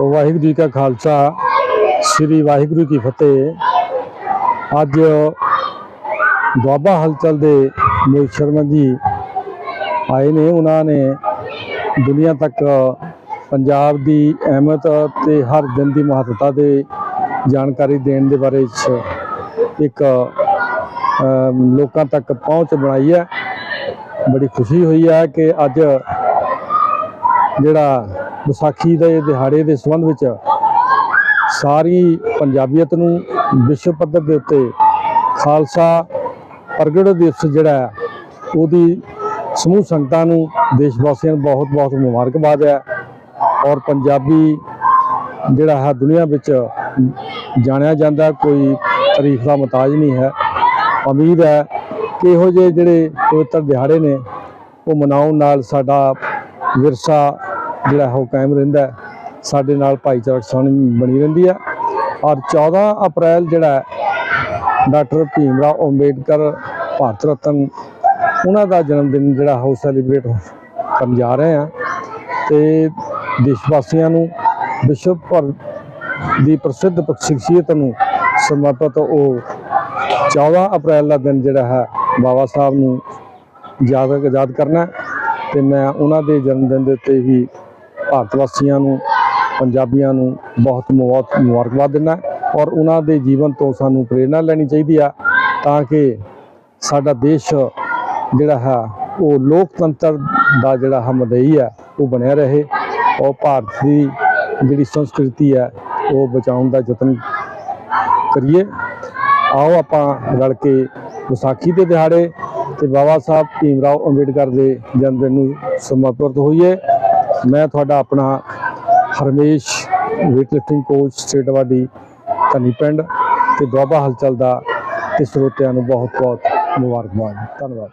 ਵਾਹਿਗੁਰੂ ਜੀ ਕਾ ਖਾਲਸਾ, ਸ੍ਰੀ ਵਾਹਿਗੁਰੂ ਕੀ ਫਤਿਹ। ਅੱਜ ਦੁਆਬਾ ਹਲਚਲ ਦੇ ਮੋਹਿਤ ਸ਼ਰਮਾ ਜੀ ਆਏ ਨੇ। ਉਹਨਾਂ ਨੇ ਦੁਨੀਆ ਤੱਕ ਪੰਜਾਬ ਦੀ ਅਹਿਮਤ ਤੇ ਹਰ ਦਿਨ ਦੀ ਮਹੱਤਤਾ ਦੇ ਜਾਣਕਾਰੀ ਦੇਣ ਦੇ ਬਾਰੇ 'ਚ ਇੱਕ ਲੋਕਾਂ ਤੱਕ ਪਹੁੰਚ ਬਣਾਈ ਹੈ। ਬੜੀ ਖੁਸ਼ੀ ਹੋਈ ਹੈ ਕਿ ਅੱਜ ਜਿਹੜਾ ਵਿਸਾਖੀ ਦੇ ਦਿਹਾੜੇ ਦੇ ਸੰਬੰਧ ਵਿੱਚ ਸਾਰੀ ਪੰਜਾਬੀਅਤ ਨੂੰ ਵਿਸ਼ਵ ਪੱਧਰ ਦੇ ਉੱਤੇ ਖਾਲਸਾ ਪ੍ਰਗਟ ਦਿਵਸ ਜਿਹੜਾ ਹੈ, ਉਹਦੀ ਸਮੂਹ ਸੰਗਤਾਂ ਨੂੰ ਦੇਸ਼ ਵਾਸੀਆਂ ਨੂੰ ਬਹੁਤ ਬਹੁਤ ਮੁਬਾਰਕਬਾਦ ਹੈ। ਔਰ ਪੰਜਾਬੀ ਜਿਹੜਾ ਹੈ ਦੁਨੀਆ ਵਿੱਚ ਜਾਣਿਆ ਜਾਂਦਾ ਕੋਈ ਤਾਰੀਫ ਦਾ ਮੁਤਾਜ ਨਹੀਂ ਹੈ। ਉਮੀਦ ਹੈ ਕਿ ਇਹੋ ਜਿਹੇ ਜਿਹੜੇ ਪਵਿੱਤਰ ਦਿਹਾੜੇ ਨੇ ਉਹ ਮਨਾਉਣ ਨਾਲ ਸਾਡਾ ਵਿਰਸਾ ਜਿਹੜਾ ਉਹ ਕਾਇਮ ਰਹਿੰਦਾ ਸਾਡੇ ਨਾਲ ਭਾਈਚਾਰਕ ਸਾਂਝ ਬਣੀ ਰਹਿੰਦੀ ਹੈ। ਔਰ 14 ਅਪ੍ਰੈਲ ਜਿਹੜਾ ਡਾਕਟਰ ਭੀਮ ਰਾਓ ਅੰਬੇਡਕਰ ਭਾਰਤ ਰਤਨ, ਉਹਨਾਂ ਦਾ ਜਨਮ ਦਿਨ ਜਿਹੜਾ ਉਹ ਸੈਲੀਬ੍ਰੇਟ ਕਰਨ ਜਾ ਰਹੇ ਹਾਂ। ਤੇ ਦੇਸ਼ ਵਾਸੀਆਂ ਨੂੰ, ਵਿਸ਼ਵ ਭਰ ਦੀ ਪ੍ਰਸਿੱਧ ਸ਼ਖਸੀਅਤ ਨੂੰ ਸਮਰਪਿਤ ਉਹ 14 ਅਪ੍ਰੈਲ ਦਾ ਦਿਨ ਜਿਹੜਾ ਹੈ, ਬਾਬਾ ਸਾਹਿਬ ਨੂੰ ਯਾਦ ਯਾਦ ਕਰਨਾ ਹੈ। ਤੇ ਮੈਂ ਉਹਨਾਂ ਦੇ ਜਨਮ ਦਿਨ ਦੇ ਉੱਤੇ ਵੀ ਭਾਰਤ ਵਾਸੀਆਂ ਨੂੰ, ਪੰਜਾਬੀਆਂ ਨੂੰ ਬਹੁਤ ਬਹੁਤ ਮੁਬਾਰਕਬਾਦ ਦਿੰਦਾ ਔਰ ਉਹਨਾਂ ਦੇ ਜੀਵਨ ਤੋਂ ਸਾਨੂੰ ਪ੍ਰੇਰਣਾ ਲੈਣੀ ਚਾਹੀਦੀ ਆ ਤਾਂ ਕਿ ਸਾਡਾ ਦੇਸ਼ ਜਿਹੜਾ ਹੈ ਉਹ ਲੋਕਤੰਤਰ ਦਾ ਜਿਹੜਾ ਹੈ ਮਦਈ ਹੈ, ਉਹ ਬਣਿਆ ਰਹੇ ਔਰ ਭਾਰਤ ਦੀ ਜਿਹੜੀ ਸੰਸਕ੍ਰਿਤੀ ਹੈ, ਉਹ ਬਚਾਉਣ ਦਾ ਯਤਨ ਕਰੀਏ। ਆਓ ਆਪਾਂ ਰਲ ਕੇ ਵਿਸਾਖੀ ਦੇ ਦਿਹਾੜੇ ਤੇ ਬਾਬਾ ਸਾਹਿਬ ਭੀਮ ਰਾਓ ਅੰਬੇਡਕਰ ਦੇ ਜਨਮ ਦਿਨ ਨੂੰ ਸਮਰਪਿਤ ਹੋਈਏ। ਮੈਂ ਤੁਹਾਡਾ ਆਪਣਾ Harmesh weight lifting coach state Wadi Dhani ਪਿੰਡ ਤੇ ਦੁਆਬਾ ਹਲਚਲ ਦਾ ਤੇ ਸਰੋਤਿਆਂ ਨੂੰ ਬਹੁਤ ਬਹੁਤ ਮੁਬਾਰਕਬਾਦ। ਧੰਨਵਾਦ।